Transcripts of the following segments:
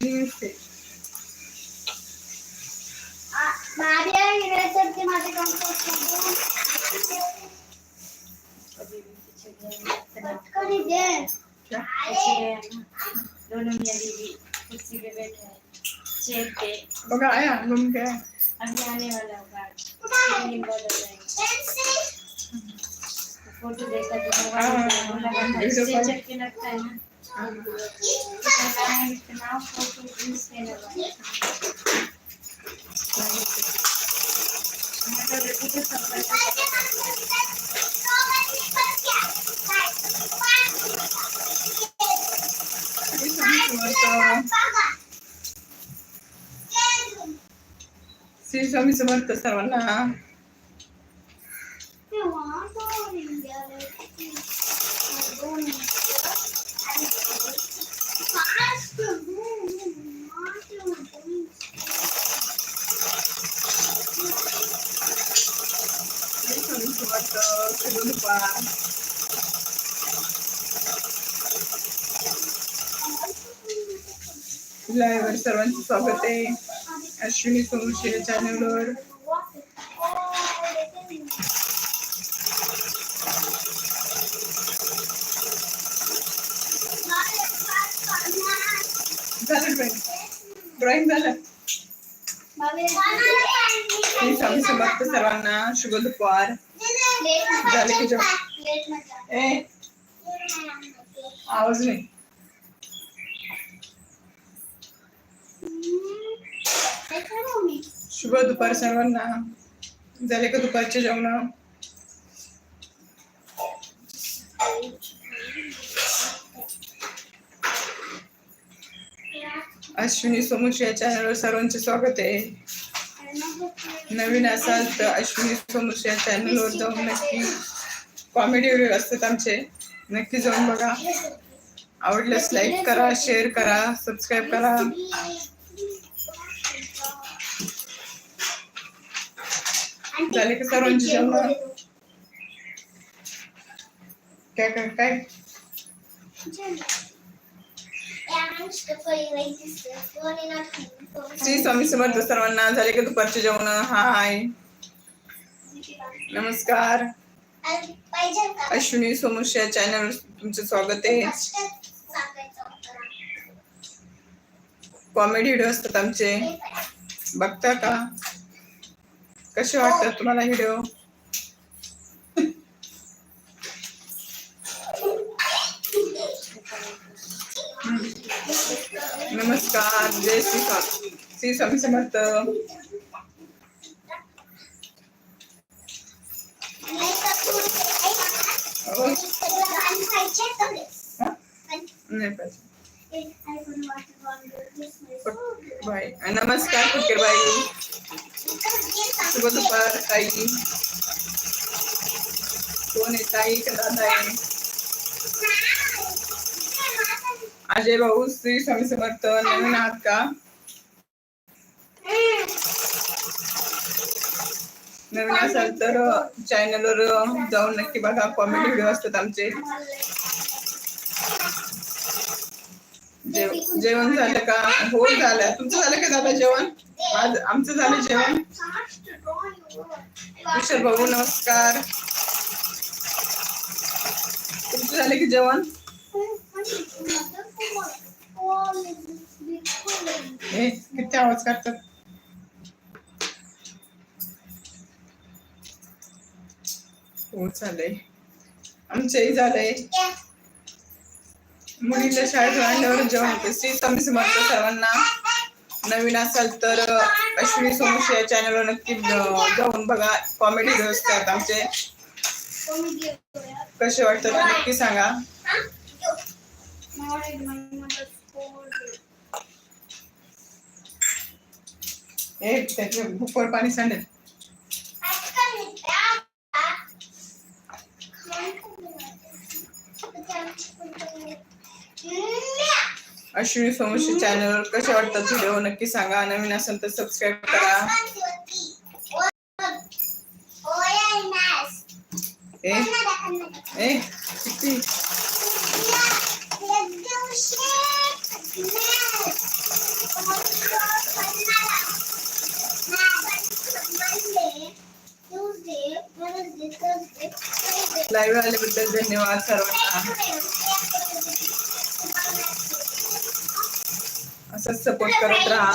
Jeans दोनों मियाँ बीवी कुर्सी पे बैठे हैं चेयर पे बघा आया घूम के. अभी आने वाला होगा स्क्रीनिंग बंद हो जाएगी फोटो देखा तो हाँ, बंदा वीडियो इससे कॉल। चेक के लगता है ना. तो इतना फोटो इससे लगा मैं तो देखो तो सब करता श्री स्वामी समर्थ श्री स्वामी समर्थ सर्वांना सर्वांचं स्वागत आहे. अश्विनी सोमशी चॅनलवर. झालं ड्रॉइंग? झालं? स्वामी समर्थ सर्वांना शुभ दुपार. झालं की आवाज नाही. शुभ दुपार सर्वांना. झाले का दुपारचे जेवण? अश्विनी सोमुश या चॅनलवर सर्वांचे स्वागत आहे. नवीन असाल तर अश्विनी सोमुश या चॅनलवर जाऊन नक्की कॉमेडी व्हिडिओ असतात आमचे. नक्की जाऊन बघा. आवडल्यास लाईक करा शेअर करा सबस्क्राईब करा. झाले का सर्वांची जेवण काय काय काय? श्री स्वामी समर्थ सर्वांना झाले का दुपारचे जेवण. हाय नमस्कार. अश्विनी सोमुश या चॅनलवर तुमचं स्वागत आहे. कॉमेडी व्हिडिओ असतात आमचे. बघता का? कसे वाटतात तुम्हाला व्हिडिओ नमस्कार जय श्री स्वामी श्री स्वामी समर्थ हो, हा? नाही पाहिजे बाय नमस्कार फुटके बाई शुभ दुपार ताई. कोण आहे ताई? दादा आहे. अजय भाऊ श्री स्वामी समर्थ नवीन आहात का? नवीन असाल तर चॅनलवर जाऊन नक्की बघा. कॉमेडी व्हिडिओ असतात आमचे. जेवण झालं का? हो झालं. तुमचं झालं का दादा जेवण? आज आमचं झालं जेवण? कुशल भाऊ नमस्कार. तुमचं झालं की जेवण? हे किती आवाज करतात हो चालय आमच्याही झालंय. मुलीच्या शाळेत आणल्यावर जेवण होतं. श्री स्वामी समर्थ सर्वांना नवीन असाल तर अश्विनी सोमशी या चॅनलवर नक्की जाऊन बघा. कॉमेडी व्हिडिओ असतात आमचे. कसे वाटतात नक्की सांगा. हे त्याचे बुकवर पाणी सांडेल. अश्विनी सोमुश चॅनलवर कसे वाटतात व्हिडिओ नक्की सांगा. नवीन असेल तर सबस्क्राईब करा. ए? ए? किती? लाईव्ह आल्याबद्दल धन्यवाद सर्वांना. असंच सपोर्ट करत राहा.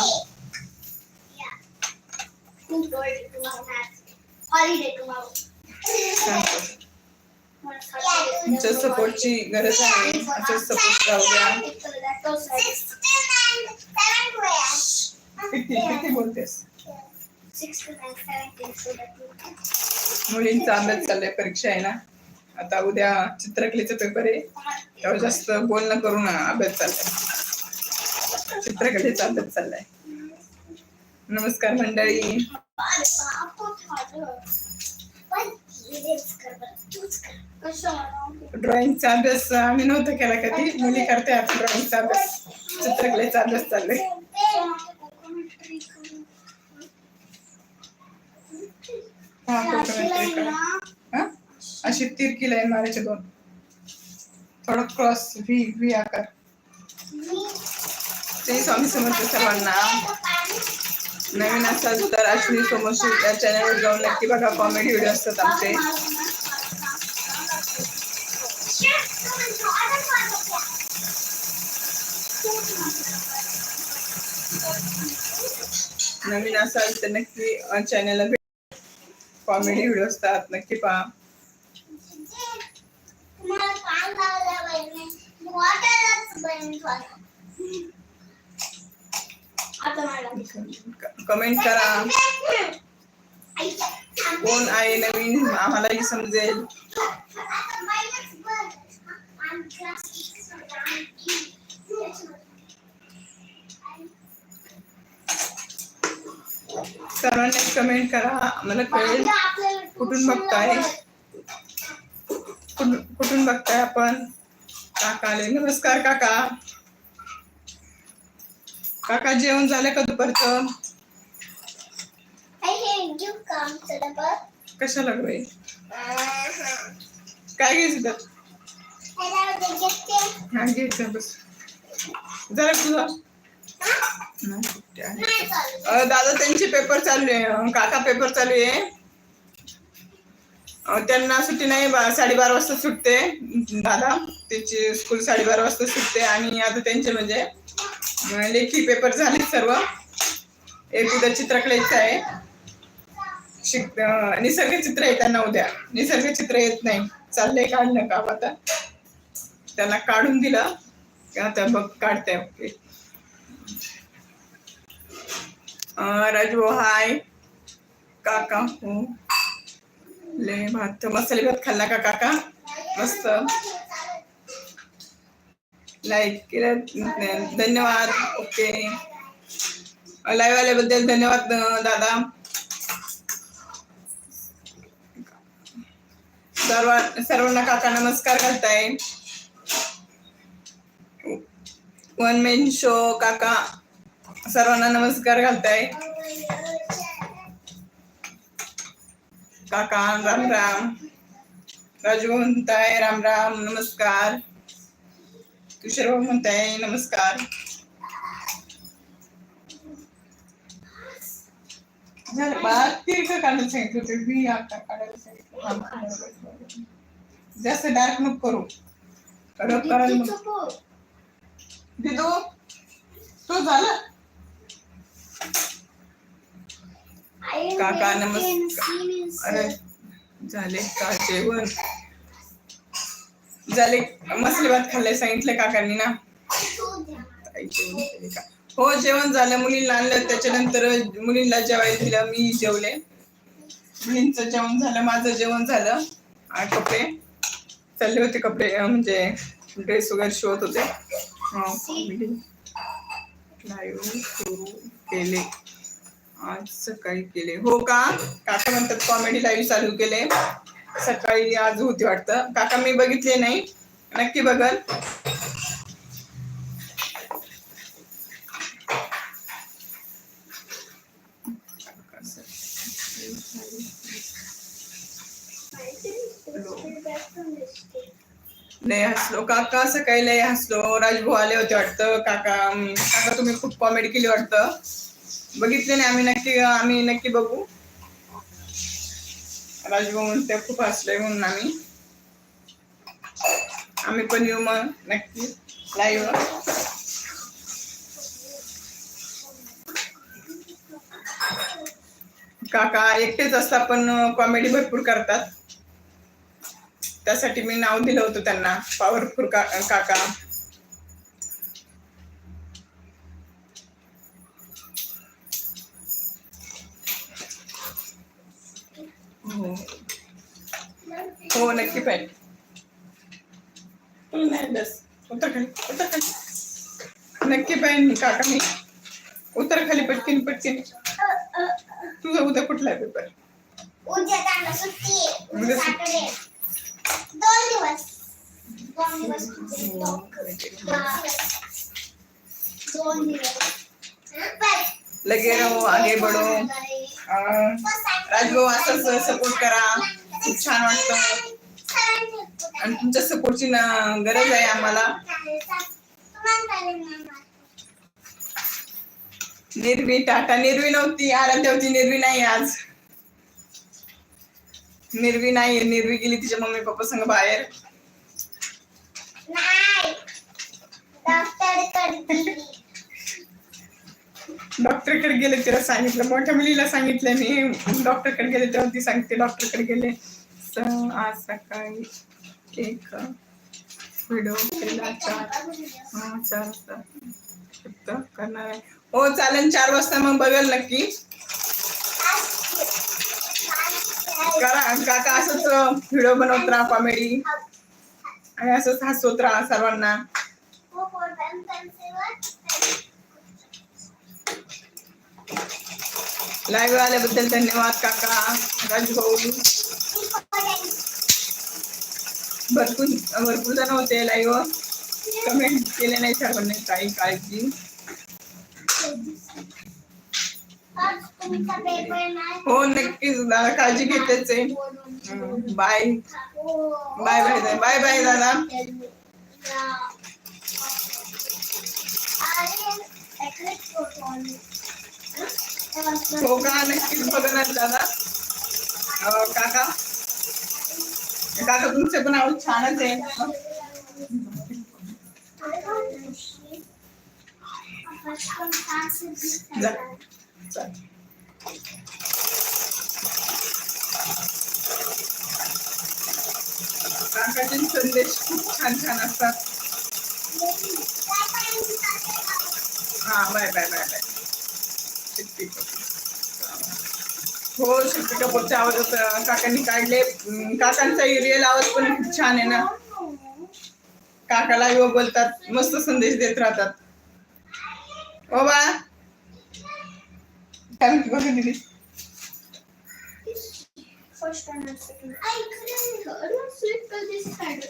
तुमच्या सपोर्टची गरज आहे. असंच सपोर्ट राहू द्या किती किती बोलतेस? मुलींचा अभ्यास चाललाय परीक्षा आहे ना? आता उद्या चित्रकलेचा पेपर आहे. तेव्हा जास्त बोलणं करू ना. अभ्यास चाललाय. चित्रकले चालत चाललाय. नमस्कार मंडळी. ड्रॉइंगचा अभ्यास आम्ही नव्हतं केला कधी. मुली करते आता ड्रॉइंगचा अभ्यास. चित्रकलेचा अभ्यास चाललाय. अशी तिरकी लाईन मारायचे दोन. थोडं क्रॉस व्ही व्ही आकार. ते स्वामी समर्थ सर्वांना. नवीन असाल तर अश्विनी समोर या चॅनलवर जाऊन नक्की बघा कॉमेडी व्हिडिओ असतात आमचे. नवीन असाल तर नक्की चॅनलला भेट कॉमेडी व्हिडिओ असतात नक्की पहा. तुम्हाला काय कमेंट करा. कोण आहे नवीन? आम्हालाही समजेल. सर्वांनी कमेंट करा. आम्हाला कळेल कुठून बघताय. कुठून बघताय आपण? काका आले. नमस्कार, काका. काका जेवण झालं का दुपारचं? कशाला गं बाई? काय घ्यायचं तर हा घ्यायचं बस. जरा तुझा. दादा त्यांचे पेपर चालू आहे. काका पेपर चालू आहे. त्यांना सुट्टी नाही साडेबारा वाजता सुटते. दादा त्याची स्कूल साडेबारा वाजता सुटते आणि आता त्यांचे म्हणजे लेखी पेपर झाले सर्व. एक उद्या चित्रकलेचं आहे. शिक निसर्ग चित्र आहे त्यांना उद्या. निसर्ग चित्र येत नाही. चाललंय काढणं का आता. त्यांना काढून दिलं. आता बघ काढते. Okay Raju hi. काका हो. ले भात. मसाले भात खाल्ला का काका? मस्त. लाईक केलं. धन्यवाद. ओके. लाईव्ह आल्याबद्दल धन्यवाद दादा. सर्व सर्वांना काका नमस्कार घालताय वन मेन शो काका. सर्वांना नमस्कार घालताय काका राम राम. राजू म्हणताय राम राम. नमस्कार. तुषारभाऊ म्हणताय नमस्कार झालं बा तिरक काढायला सांगितलं होतं मी आता काढायला सांगितलं हा, बरोबर, बरोबर. जास्त डार्क नको करू। कडक करायला. दिदू तो झाला काका नमस्कार। अरे झाले का जेवण झाले मसाले भात खाल्ले सांगितलं काकांनी ना. हो जेवण झालं. मुलीला आणलं त्याच्यानंतर मुलीला जेवायला दिलं मी जेवले. मुलींचं जेवण झालं माझं जेवण झालं. कपडे. चालले होते कपडे म्हणजे ड्रेस वगैरे शिवत होते. लाईव्ह हो, सुरू केले. आज सकाळी केले. हो का? काका म्हणतात कॉमेडी लाईव्ह चालू केले. सकाळी आज होती वाटतं. काका मी बघितले नाही. नक्की बघल. लय हसलो. काका सकाळी लय हसलो. राजभाऊ आले होते वाटतं. काका काका तुम्ही खूप कॉमेडी केली वाटतं. बघितले नाही आम्ही. नक्की आम्ही नक्की बघू. राजभाऊ म्हणते खूप हसलोय म्हणून आम्ही. आम्ही पण येऊ मग नक्की. लाईव्ह काका एकटेच असतात पण कॉमेडी भरपूर करतात. त्यासाठी मी नाव दिलं होतं त्यांना पॉवरफुल का काका हो हो नक्की पाहिजे तुला नाही बस उतर खाली उतर खाली नक्की पाहिजे काका मी उतर खाली पटकीन पटकीन. तुझा उद्या कुठला पेपर उद्या सुट्टी दोन दिवस. दोन दिवस. दोन दिवस. लगे रहो आगे बढ़ो. राजभाऊ असंच सपोर्ट करा. खूप छान वाटतं. आणि तुमच्या सपोर्टची गरज आहे आम्हाला. निर्वी टाटा निर्वी नव्हती आराध्या होती निर्वी नाही आज. निर्वी नाही निर्वी गेली तिच्या मम्मी पप्पा संग बाहेर. डॉक्टरकडे गेले तिला सांगितलं मोठ्या मुलीला सांगितलं मी. डॉक्टरकडे गेले तेव्हा ती सांगते डॉक्टरकडे गेले आज सकाळी एक व्हिडिओ केला चार चार करणार आहे. हो चालेल चार वाजता मग बघेल नक्की. करा काका असंच व्हिडिओ बनवत राहा कॉमेडी आणि असंच हसवत राहा सर्वांना. लाईव्ह आल्याबद्दल धन्यवाद काका राजभाऊ भरपूर भरपूर जण होते लाईव्ह कमेंट केले नाही सर्वांनी काही काळजी. हो नक्कीच दादा काळजी घेतेच आहे. बाय बाय बाय दादा बाय बाय दादा. हो का? नक्कीच बघणार दादा. काका? काका तुमचे पण आवाज छानच आहे. जा. काकाचे संदेश खूप छान छान असतात. हा बाय बाय बाय बाय. हो शक्ती कपूरचे आवाज होता काकांनी काढले. काकांचा रिअल आवाज पण खूप छान आहे ना. काकाला युवा बोलतात मस्त संदेश देत राहतात. हो, ओ बा Tabii ki bakabiliriz. Hoş geldin. Ay kırmızı. Ama sürekli böyle sardı.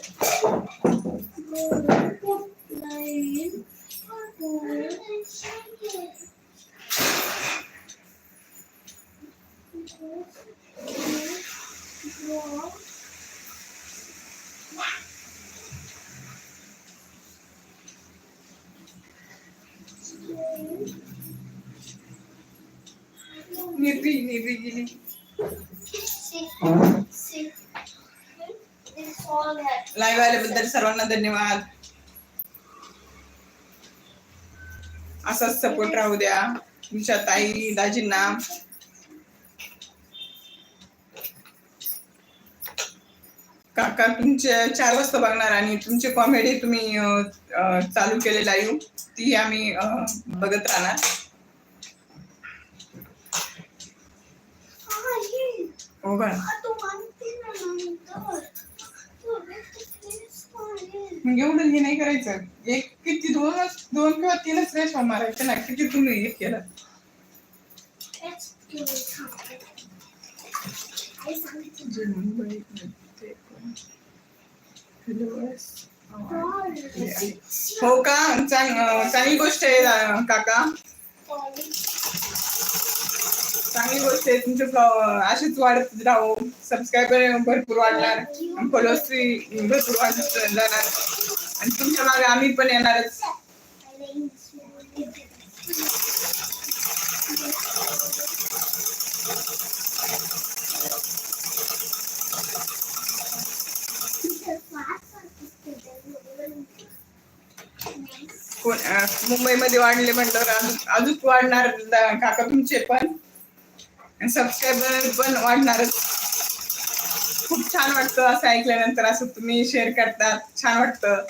Toplayın. Side. Live आल्याबद्दल सर्वांना धन्यवाद. असाच सपोर्ट राहू द्या. तुमच्या ताई दाजींना काका तुमचे चार वाजता बघणार आणि तुमची कॉमेडी तुम्ही चालू केले लाईव्ह ती आम्ही अं, बघत राहणार. हो का? आता म्हणते ना नंतर. मग एवढं हे नाही करायचं. एक किती दोन दोन किंवा तीनच रेश मारायचे ना किती तुम्ही हे केलं? हे का? चांग चांगली गोष्ट आहे काका. चांगली गोष्ट आहे. तुमचे असेच वाढत राहो. सबस्क्रायबर भरपूर वाढणार. फॉलोअर्स भरपूर वाढत जाणार. आणि तुमच्या मागे आम्ही पण येणारच. कोण मुंबईमध्ये वाढले म्हटल्यावर अजून वाढणार काका तुमचे पण. सबस्क्रायबर पण वाढणारच. खूप छान वाटतं असं ऐकल्यानंतर असं तुम्ही शेअर करतात. छान वाटतं.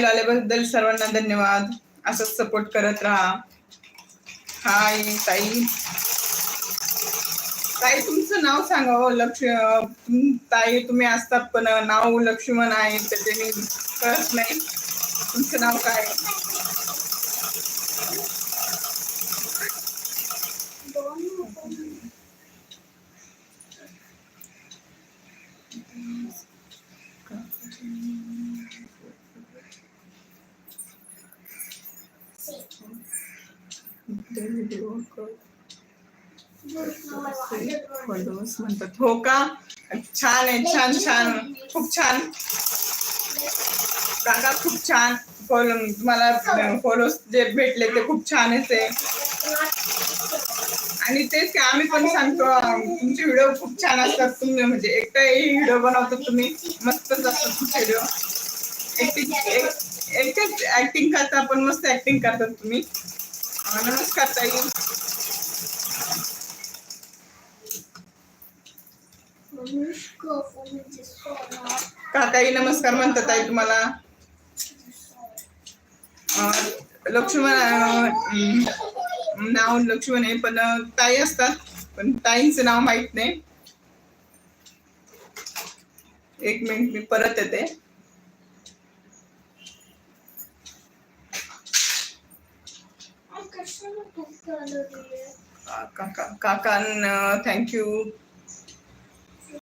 लाईव्ह आल्याबद्दल सर्वांना धन्यवाद. असंच सपोर्ट करत राहा. हाय ताई. ताई तुमचं नाव सांगा हो लक्ष ताई तुम्ही असतात पण नाव लक्ष्मण आहे त्याच्याने कळत नाही. तुमचं नाव काय आहे? म्हणतात हो का छान आहे छान छान. खूप छान. काका खूप छान. फॉलो तुम्हाला फॉलोज जे भेटले ते खूप छान आहे ते. आणि तेच की आम्ही पण सांगतो तुमचे व्हिडिओ खूप छान असतात तुम्ही म्हणजे एकटाही व्हिडिओ बनवतो तुम्ही मस्तच असतात तुमचे व्हिडिओ. एकटीच एकच ऍक्टिंग करता पण मस्त ऍक्टिंग करतात तुम्ही. म्हणूनच नमस्कार ताई. काकाई नमस्कार म्हणतात ताई तुम्हाला? लक्ष्मण नाव लक्ष्मण आहे पण ताई असतात पण ताईंचं नाव माहीत नाही. एक मिनिट मी परत येते. काका काका थँक्यू